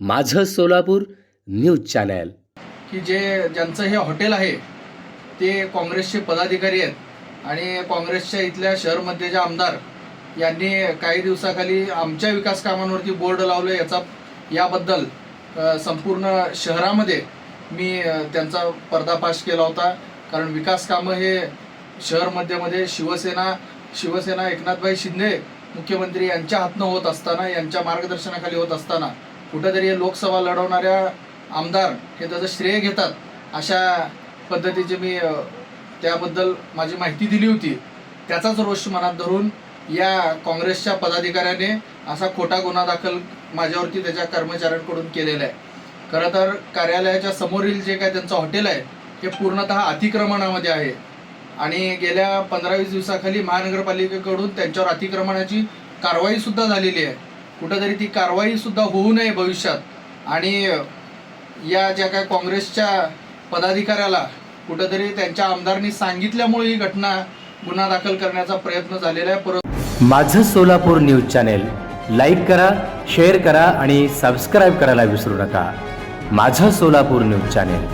माझं Solapur news channel. की जे ज्यांचं हे हॉटेल आहे ते काँग्रेसचे पदाधिकारी आहेत. आणि काँग्रेसच्या इथल्या शहरमध्ये जे आमदार यांनी काही दिवसाखाली आमच्या विकास कामांवरती बोर्ड लावले याचा याबद्दल संपूर्ण शहरामध्ये मी त्यांचा पर्दाफाश केला होता. कारण विकास कामं हे शहर मध्यमध्ये शिवसेना शिवसेना एकनाथभाई शिंदे मुख्यमंत्री यांच्या हातनं होत असताना यांच्या मार्गदर्शनाखाली होत असताना कुठंतरी लोकसभा लढवणाऱ्या आमदार हे त्याचं श्रेय घेतात. अशा पद्धतीचे मी त्याबद्दल माझी माहिती दिली होती. त्याचाच रोष मनात धरून या काँग्रेसच्या पदाधिकाऱ्याने असा खोटा गुन्हा दाखल माझ्यावरती त्याच्या कर्मचाऱ्यांकडून केलेला आहे. खरं तर कार्यालयाच्या समोरील जे काय त्यांचं हॉटेल आहे हे पूर्णतः अतिक्रमणामध्ये आहे. आणि गेल्या पंधरा वीस दिवसाखाली महानगरपालिकेकडून त्यांच्यावर अतिक्रमणाची कारवाई सुद्धा झालेली आहे. कुठंतरी ती कारवाई सुद्धा होऊ नये भविष्यात. आणि या ज्या काय काँग्रेसच्या पदाधिकाऱ्याला कुठंतरी त्यांच्या आमदारांनी सांगितल्यामुळे ही घटना गुन्हा दाखल करण्याचा प्रयत्न झालेला आहे. परत माझं सोलापूर न्यूज चॅनेल लाईक करा शेअर करा आणि सबस्क्राईब करायला विसरू नका. माझं सोलापूर न्यूज चॅनेल.